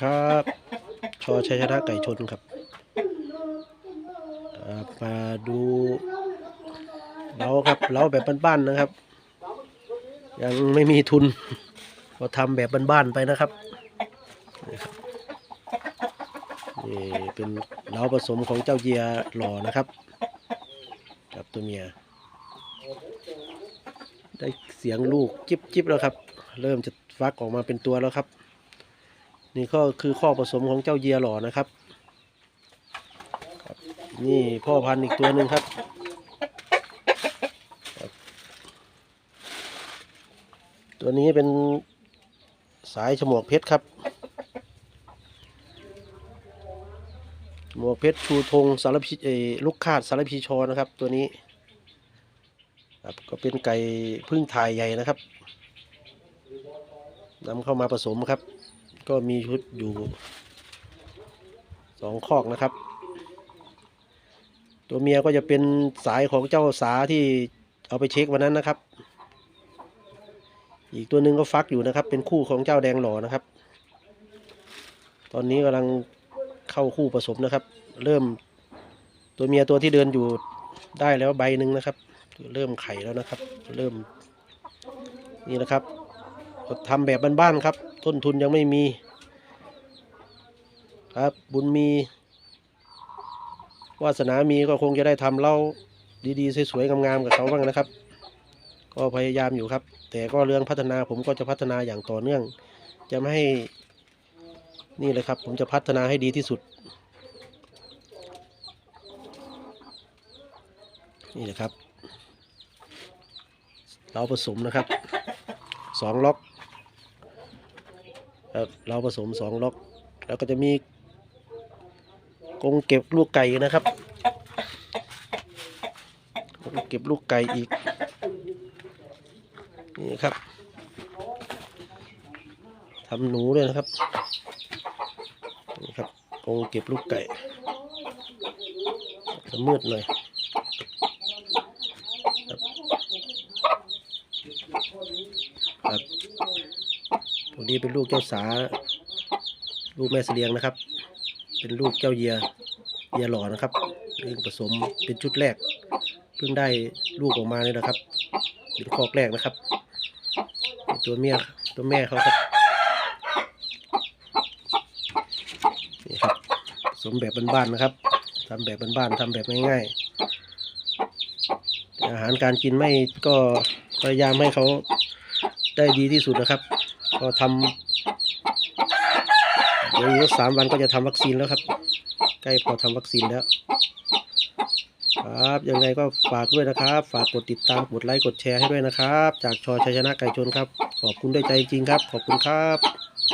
ครับชอชัยชนะไก่ชนครับมาดูเราครับเราแบบบ้านๆนะครับ ยังไม่มีทุนก็ทำแบบบ้านๆไปนะครับนี่ครับนี่เป็นเล้าผสมของเจ้าเยียหล่อนะครับ กับตัวเมีย ได้เสียงลูกจิบจิบแล้วครับ เริ่มจะฟักออกมาเป็นตัวแล้วครับ นี่ก็คือข้อผสมของเจ้าเยียหล่อนะครับ นี่พ่อพันธุ์อีกตัวหนึ่งครับ ตัวนี้เป็นสายฉมวกเพชรครับฉมวกเพชรชูธงสารพีเอลูกคาดสารพีชอนะครับ ตัวนี้ครับก็เป็นไก่พึ่งถ่ายใหญ่นะครับนำเข้ามาผสมครับ ก็มีชุดอยู่สองคอกนะครับ ตัวเมียก็จะเป็นสายของเจ้าสาที่เอาไปเช็ควันนั้นนะครับ อีกตัวหนึ่งก็ฟักอยู่นะครับ เป็นคู่ของเจ้าแดงหล่อนะครับ ตอนนี้กำลังเข้าคู่ผสมนะครับ เริ่มตัวเมียตัวที่เดินอยู่ได้แล้วใบหนึ่งนะครับ เริ่มไข่แล้วนะครับ เริ่มนี่นะครับทำแบบบ้านๆครับ ต้นทุนยังไม่มี ครับบุญมีวาสนามีก็คงจะได้ทำเล่าดีๆสวยๆงามๆกับเขาบ้างนะครับ ก็พยายามอยู่ครับ แต่ก็เรื่องพัฒนาผมก็จะพัฒนาอย่างต่อเนื่อง จะไม่ให้นี่เลยครับ ผมจะพัฒนาให้ดีที่สุด นี่นะครับ เราผสมนะครับสองล็อก ครับเราผสมสองล็อก แล้วก็จะมีกรงเก็บลูกไก่นะครับกรงเก็บลูกไก่อีก นี่ครับทำหนูด้วยนะครับนี่ครับกรงเก็บลูกไก่จะมืดหน่อยครับ พวกนี้เป็นลูกเจ้าสา ลูกแม่เสลียงนะครับ เป็นลูกเจ้าเยียเยียหล่อนะครับเพิ่งผสมเป็นชุดแรก เพิ่งได้ลูกออกมาเลยนะครับ เป็นคอกแรกนะครับ ตัวเมียตัวแม่เขาครับนี่ครับผสมแบบบ้านๆนะครับทำแบบบ้านๆทำแบบง่ายๆอาหารการกินไม่ก็พยายามให้เขาได้ดีที่สุดนะครับ ก็ทำเดี๋ยวอีกสามวันก็จะทำวัคซีนแล้วครับ ใกล้พอทำวัคซีนแล้ว ครับยังไงก็ฝากด้วยนะครับ ฝากกดติดตามกดไลค์กดแชร์ให้ด้วยนะครับ จากชอชัยชนะไก่ชนครับ ขอบคุณด้วยใจจริงครับ ขอบคุณครับ